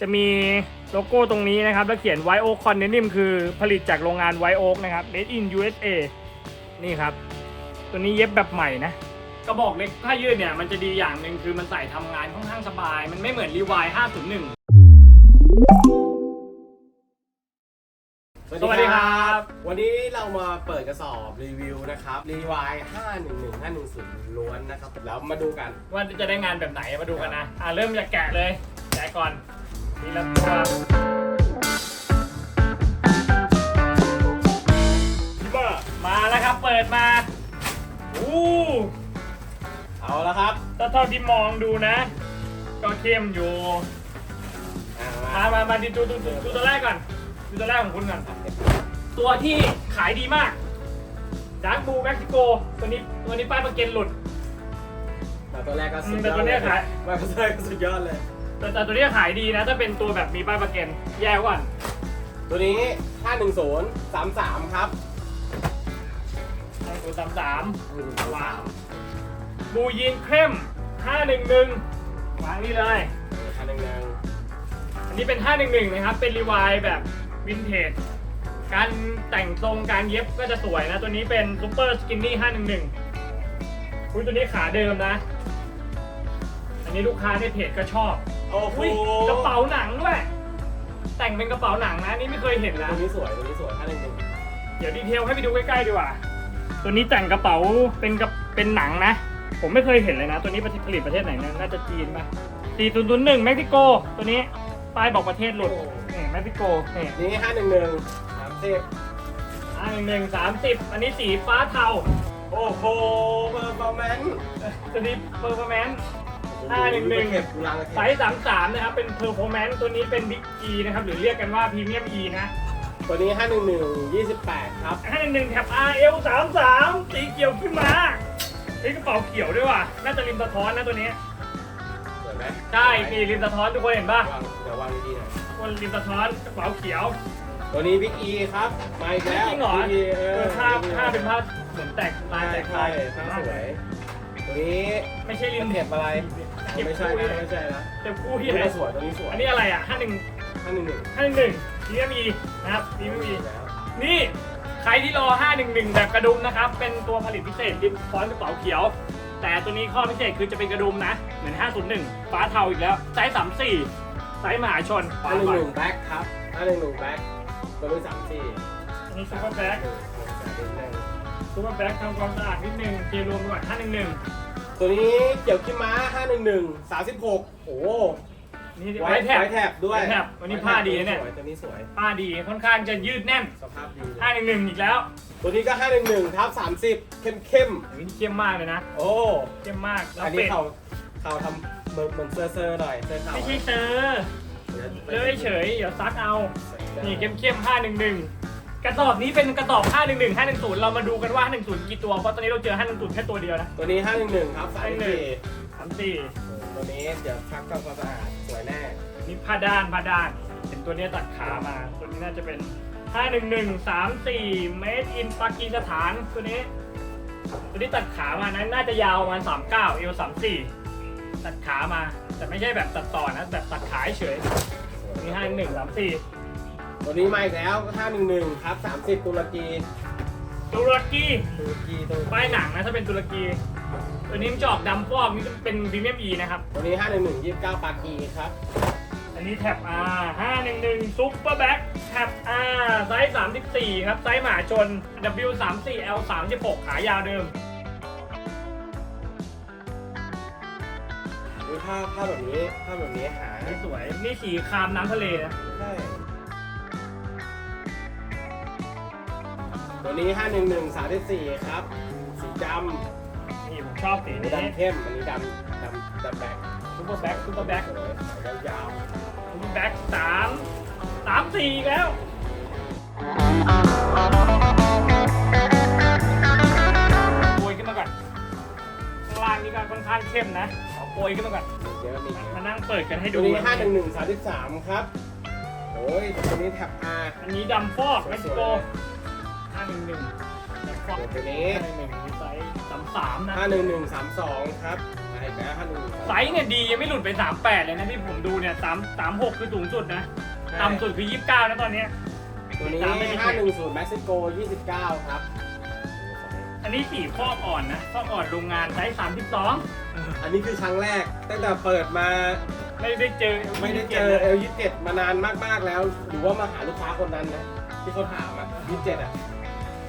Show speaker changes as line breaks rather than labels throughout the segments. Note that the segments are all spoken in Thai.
จะมีโลโก้ตรงนี้นะครับ แล้วเขียน White Oak Condenim คือผลิตจากโรงงาน White Oak นะครับ Made in USA นี่ครับ ตัวนี้เย็บแบบใหม่นะกระบอกเล็กผ้ายืดเนี่ยมันจะดีอย่างหนึ่งคือมันใส่ทำงานค่อนข้างสบาย มันไม่เหมือนรีวาย501สวัสดีครับ
วันนี้เรามาเปิดกระสอบรีวิวนะครับรีวาย511 510 ล้วนนะครับ แล้วมาดูกัน
ว่าจะได้งานแบบไหนมาดูกันนะ อ่าเริ่มจากแกะเลย แกะก่อน ทีละตัวมาแล้วครับ เปิดมาอู้
เอาละครับ
ถ้าเท่าที่มองดูนะ ก็เข้มอยู่
อ่า
มา
มา
มามาดูดูดูดูดูตัวแรกก่อนดูตัวแรกของคุณก่อนตัวที่ขายดีมากดาร์กบูเม็กซิโกตัวนี้ตัวนี้ป้ายประเกันหลุด
แต่ตัวแรกก็สุด
อืม
ย
แต่
อด
ตัวเนี้ยขาย
มาตัวแรกก็สุดยอดเลย
แต่แต่ตัวนี้ขายดีนะ ถ้าเป็นตัวแบบมีป้ายประเกันแย่ก่อน
ตัวนี้ 510 33 ครับ
ตัวสามสามว้าวบูยีนเข้มห้าหนึ่งหนึ่งวางนี่เลย
คันหนึ่ง
อันนี้เป็น 511 นะครับ เป็นรีวายแบบวินเทจ การแต่งทรงการเย็บก็จะสวยนะ ตัวนี้เป็นซูเปอร์สกินนี่511อุ้ยตัวนี้ขาเดิมนะ อันนี้ลูกค้าในเพจก็ชอบ
โอ้โห
อุ้ยกระเป๋าหนังด้วย แต่งเป็นกระเป๋าหนังนะนี่ไม่เคยเห็นนะ
ตัวนี้สวยตัวนี้สวย511
เดี๋ยวดีเทลให้ไปดูใกล้ๆดีกว่า ตัวนี้แต่งกระเป๋าเป็นกระเป็นหนังนะ ผมไม่เคยเห็นเลยนะ ตัวนี้ผลิตประเทศไหนนะน่าจะจีนป่ะ4001เม็กซิโก ตัวนี้ป้ายบอกประเทศหลุดนี่เม็กซิโกนี่
นี่511 30
อ่าหนึ่งหนึ่งสามสิบอันนี้สีฟ้าเทา
โอ้โหเปอร์ฟอร์แมนซ์
ตัวนี้เ e อร์ r อร์แมน511
เก็บกูรังเลย
ไซ ส์สามสามนะครับ เป็นเพอร์ r อร์แมนตัวนี้เป็นบิ๊ก E นะครับ หรือเรียกกันว่าพรีเมียม E นะ
ตัวนี้ 511 28 ครับ
ห้าหนึ่งหนึ่งแถบ RL สามสามสีเขียวขึ้นมาเฮ้ยกระเป๋าเขียวด้วยว่ะ น่าจะริมสะท้อนนะตัวนี้
สวยไหม
ใช่นี่ริมสะท้อนทุกคนเห็นป่ะ
วางเดี๋ยววางดีๆหน่อย
คนริมสะท้อนกระเป๋าเขียว
ตัวนี้บิ๊กอีครับ มาอีกแล้ว
จริงเหรอ
Big E เอ
เอ
อ
อผ้าผ้าเป็นผ้าเหมือนแตกลายแตก
ใช่
ลาย
ใช่ผ้าสวย ตัวนี้
ไม่ใช่ริ
เป็
ม
นเห็บอะไร
เก็บ
ไม่ใช่
คู่
นะไม่ใช่นะ
เก็บคู่
ตัว
ที่ไหน
นี้สวยตัวนี้สวย
อันนี้อะไรอะห้าหนึ่ง
ห้าหนึ่งหนึ่ง
ห้าหนึ่งหนึ่งพรีเมียม E นะครับพรีเมียม E
แล้ว
นี่ใครที่รอ 511 แบบกระดุมนะครับ เป็นตัวผลิตพิเศษริมฟอนต์กระเป๋าเขียว แต่ตัวนี้ข้อพิเศษคือจะเป็นกระดุมนะ เหมือน 501 ฟ้าเทาอีกแล้ว ไซส์ 34 ไซส์มหาชน
ห้าหนึ่งหนึ่งแบ็คครับห้าหนึ่งหนึ่งแบ็คตัวนี้สามสี่
อันนี้ซูเปอร์แบ็ค
หนึ่งสองสามสี่หนึ่ง
ซูเปอร์แบ็คทำความสะอาดนิดนึงเทรวมก่อน511
ตัวนี้เกี่ยวขี้ม้าห้าหนึ่งหนึ่งสามสิบหกโอ้โห
นี่
ไว้
ไว้แท็บ
ไว้แท็บด้วย
ไว้แท็บวันนี้ผ้าดีนะเนี่ย
สวยตัวนี้สวย
ผ้าดีค่อนข้างจะยืดแน่น
สภาพดีเลย
511อีกแล้ว
ตัวนี้ก็ 511ทับ30 เข้มเข้ม
อันนี้เข้มมากเลยนะ
ๆโอ้
เข้มมากแล้ว
อันนี้
เป็ด
เขาเขาทำเหมือนเหมือนเซอร์เซอร์หน่อยเซอร์เขา
ไม่ใช่เซอร์เลยเฉยเดี๋ยวซักเอา นี่เข้มเข้ม511 กระสอบนี้เป็นกระสอบ 511 510 เรามาดูกันว่า 510 กี่ตัว เพราะตอนนี้เราเจอ 510 แค่ตัวเดียวนะ
ตัวนี้ 511 ครับ
511 34
34ตัวนี้เดี๋ยวชักทำความสะอาดสวยแน่
นี่ผ้าด้านผ้าด้าน เห็นตัวนี้ตัดขามา ตัวนี้น่าจะเป็น 511 34 made in ปากีสถานตัวนี้ ตัวนี้ตัดขามานั้นน่าจะยาวประมาณ39เอว34 ตัดขามา แต่ไม่ใช่แบบตัดต่อนะ แบบตัดขาเฉยตัวนี้511 34
ตัวนี้มาอีกแล้ว511ครับ 30 ตุรกี
ตุรกี
ตุรกีตุรกี
ป้ายหนังนะถ้าเป็นตุรกี ตัวนี้มันจะออกดำฟอกนี่เป็นพรีเมียม E นะครับ
ตัวนี้ 511 29ปากีครับ
อันนี้แท็บ R 511 Super Back แท็บ R ไซส์ 34 ครับ ไซส์หมาชน W 3 4 L 36ขายาวเดิม
ดูผ้าผ้าแบบนี้ผ้าแบบนี้หา
นี่สวย นี่สีครามน้ำทะเลนะ
ใช่ ตัวนี้ 511 34 ครับ สีดำ
นี่ผมชอบสี
อัน
นี้
นี้ดำเข้ม อันนี้ดำดำดำแบก
Super Back Super Back
สวยสายยาว
Super Back 3 3 4อีกแล้วโปรยขึ้นมาก่อนข้างล่างนี่ก็ค่อนข้างเข้มนะขอโปรยขึ้นมาก่อน
ๆเยอะมีเย
มา
อะ
นั่งเปิดกันให้
ตั
ดู
วนี้ 511 33 ครับ โอ้ย ตัวนี้แท็บ R
อันนี้ดำฟอกเม็กซิโก 511ดำฟอก
ตัวนี้
511มีไซส์33นะ
511 32ครับอ่เห็นไหมห้าหนึ่ง
ไซส์เนี่ยดียังไม่หลุดไป 38 เลยนะที่ผมดูเนี่ย3 36 คือสูงสุดนะ ต่ำสุดคือ 29 นะตอนเนี้ย
ตัวนี้
ตามไม่ได้
ห้าหนึ่งศูนย์เม็กซิโกยี่สิบเก้าครับ
อันนี้สีข้ออ่อนนะข้ออ่อนโรงงานไซส์32
อันนี้คือครั้งแรกตั้งแต่เปิดมา
ไม่ได้เจอ
ไม่ได้เจอเอลยี่สิบเจ็ดมานานมากๆแล้ว หรือว่ามาหาลูกค้าคนนั้นนะที่เขาถามอะยี่สิบเจ็ดอะ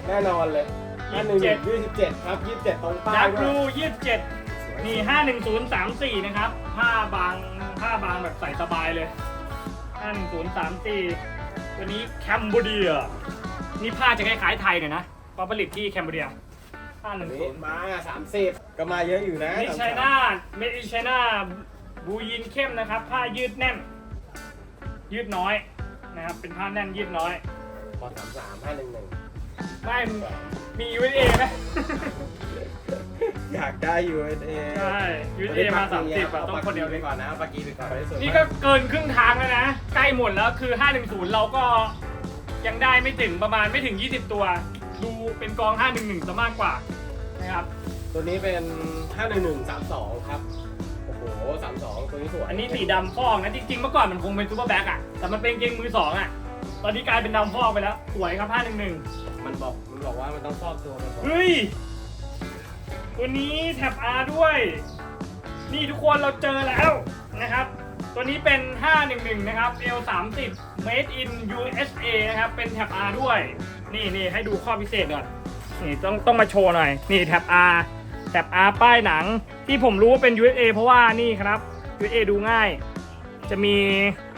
แน่นอนเลยห้าหนึ่งยี่สิบเจ็ดครับยี่สิบเจ็ดตรงป้า
ดายร์
ด้
ก
วย
รู27นี่51034นะครับ ผ้าบางผ้าบางแบบใส่สบายเลย51034ตัวนี้แคมโบเดียนี่ผ้าจะคล้ายๆไทยหน่อยนะเพราะผลิตที่แคมโบเดีย
อันนี้
510
มาสามสิบก็มาเยอะอยู่นะ
นี่ไชน่าเมดิไชน่าบูยินเข้มนะครับ ผ้ายืดแน่น ยืดน้อยนะครับ เป็นผ้าแน่นยืดน้อย
พอสามสามห้าหนึ่งหนึ่ง
ไม่มี USA ไหม
อยากได้ USA
ใช่ USA มา30อะต้องคนเดียว
ไป
เลย
ก่อนนะปากีไปก่อนไปสุด
นี่ก็เกินครึ่งทางแล้วนะ ใกล้หมดแล้วคือ 510 เราก็ยังได้ไม่ถึงประมาณไม่ถึง 20 ตัว ดูเป็นกอง 511ซะมากกว่านะครับ
ตัวนี้เป็นห้าหนึ่งหนึ่งสามสองครับ โอ้โหสามสองตัวนี้สวย
อันนี้สีดำฟอกนะจริงๆเมื่อก่อนมันคงเป็นซูเปอร์แบ็กอะแต่มันเป็นเกงมือสองอะตอนนี้กลายเป็นดำฟอกไปแล้วสวยครับ 511
มันบอกมันบอกว่ามันต้องฟอกตัวมันบอก
เฮ้ย ตัวนี้แท็บ R ด้วย นี่ทุกคนเราเจอแล้วนะครับ ตัวนี้เป็น 511 นะครับ L30 Made in USA นะครับ เป็นแท็บ R ด้วย นี่นี่ให้ดูข้อพิเศษก่อน นี่ต้องต้องมาโชว์หน่อย นี่แท็บ R แท็บ R ป้ายหนัง ที่ผมรู้ว่าเป็น USA เพราะว่านี่ครับ USA ดูง่าย จะมี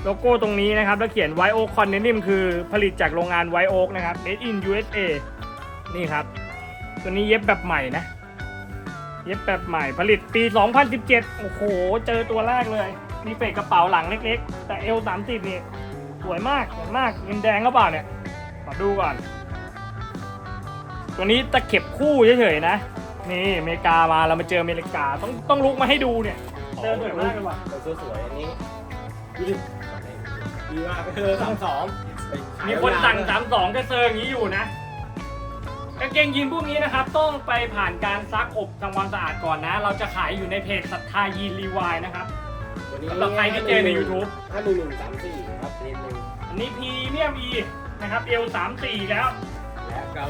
โลโก้ตรงนี้นะครับ แล้วเขียน White Oak Condenim คือผลิตจากโรงงาน White Oak นะครับ Made in USA นี่ครับ ตัวนี้เย็บแบบใหม่นะ เย็บแบบใหม่ผลิตปี 2017 โอ้โห เจอตัวแรกเลยมีเฟกกระเป๋าหลังเล็กๆ แต่ L30 นี่สวยมากสวยมากเงินแดงก็เปล่าเนี่ยมาดูก่อน ตัวนี้ตะเข็บคู่เฉยๆนะ นี่อเมริกามาเรามาเจออเมริกาต้องต้องลุกมาให้ดูเนี่ยเจอสวยมากเลยว่ะ
สวยๆอันนี้ดูดิ ดีมากเออสามสอง
มีคนสั่งสามสองกระเซิงอย่างนี้อยู่นะกางเกงยีนพวกนี้นะครับต้องไปผ่านการซักอบทำความสะอาดก่อนนะ เราจะขายอยู่ในเพจศรัทธายีนรีวายนะครับสำหรับใครที่เจอใน YouTube
ห้าหนึ่งหนึ่งสามสี่ครับนิดนึง
อันนี้พรีเมียมอีนะครับ L 3 4แล้ว
และก็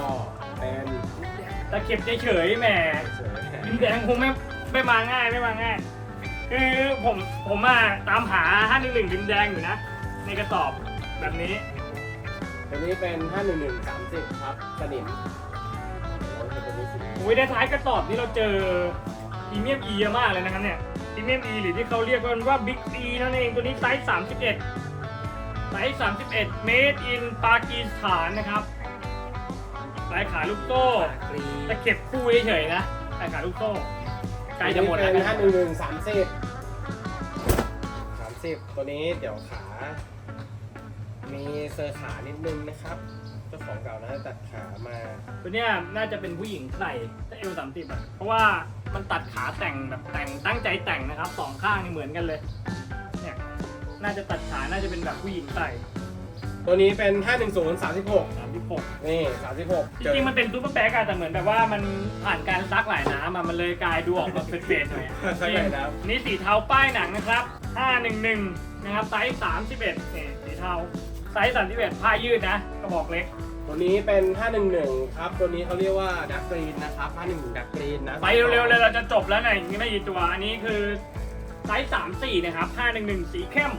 เป็น
ตะเข็บเฉยๆแหม
สวย
ดินแดงคงไม่ไม่มาง่ายไม่มาง่าย คือผมผมมาตามหา511ดินแดงอยู่นะในกระสอบแบบนี้
ตัวนี้เป็นห้าหนึ่งหนึ่งสามสิบครับสนิมโอ้ยตัวนี้สี
โอ้ยในท้ายกระสอบนี่เราเจอพรีเมียม E เยอะมากเลยนะครับเนี่ยพรีเมียม E หรือที่เขาเรียกกันว่า Big E นั่นเองตัวนี้ไซส์31ไซส์31 Made in ปากีสถานนะครับลายขาลูกโซ่
กรี
ตะเข็บคู่เฉยๆนะลายขาลูกโซ่ใกล้จะหมดแล้ว
เป็น
นะ
ห้าหนึ่งหนึ่งสามสิบสามสิบตัวนี้เดี๋ยวขา มีเซอร์ขานิดนึงนะครับ เจ้าของเก่านะตัดขามา
ตัวเนี้ยน่าจะเป็นผู้หญิงใส่ถ้าเอลสามสิบอะเพราะว่ามันตัดขาแต่งแบบแต่งตั้งใจแต่งนะครับสองข้างนี่เหมือนกันเลย เนี่ยน่าจะตัดขาน่าจะเป็นแบบผู้หญิงใส่
ตัวนี้เป็น 510 36
สามสิบหก
นี่ 36
จริงๆมันเป็นซูเปอร์แบ็กอะแต่เหมือนแบบว่ามันผ่านการซักหลายน้ำอะมันเลยกลายดูออกมาเฟดๆหน่อยอะ
ใช่ไหมครับ
นี่สีเทาป้ายหนังนะครับ 511 นะครับไซส์31นี่สีเทา ไซส์31ผ้ายืดนะกระบอกเล็ก
ตัวนี้เป็น 511 ครับ ตัวนี้เขาเรียกว่าดักกรีนนะครับ 511ดักกรีนนะ
ไปเร็วๆเลยเราจะจบแล้วเนี่ยยังไม่กี่ตัว อันนี้คือไซส์34 นะครับ 511 สีเข้ม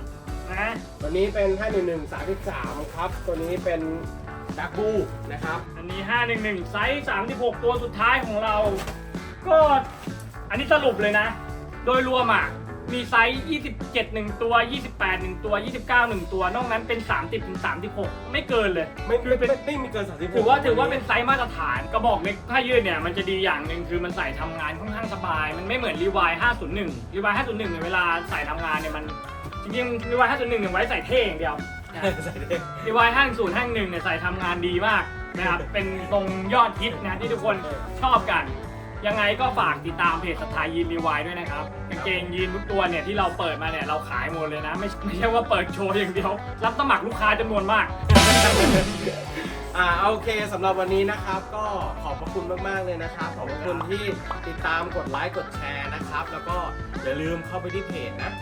นะ
ตัวนี้เป็น 511 33 ครับ ตัวนี้เป็นดักบูนะครับ
อันนี้ 511 ไซส์36 ตัวสุดท้ายของเรา ก็อันนี้สรุปเลยนะ โดยรวมอะ มีไซส์ 27 1 ตัว 28 1 ตัว 29 1 ตัว นอกนั้นเป็น 30ถึง36 ไม่เกินเลย
ไม่ไม่ไม่ไม่มีเกิน36
ถือว่าถือว่าเป็นไซส์มาตรฐานกระบอกเล็กผ้ายืดเนี่ย มันจะดีอย่างหนึ่งคือมันใส่ทำงานค่อนข้างสบาย มันไม่เหมือนรีวาย501รีวาย501เนี่ยเวลาใส่ทำงานเนี่ยมันจริงๆรีวาย501เนี่ยไว้ใส่เท่อย่างเดียวนะ
ใส่ได้
รีวาย501 501เนี่ยใส่ทำงานดีมากนะครับ เป็นตรงยอดฮิตนะที่ทุกคนชอบกัน ยังไงก็ฝากติดตามเพจสไตล์ยีนรีวายด้วยนะครับกางเกงยีนทุกตัวเนี่ยที่เราเปิดมาเนี่ยเราขายหมดเลยนะ ไม่ไม่ใช่ว่าเปิดโชว์อย่างเดียว รับสมัครลูกค้าจำนวนมาก
อ่าโอเคสำหรับวันนี้นะครับ ก็ขอบพระคุณมากๆเลยนะครับ ขอบพระคุณที่ติดตามกดไลค์กดแชร์นะครับ แล้วก็อย่าลืมเข้าไปที่เพจนะ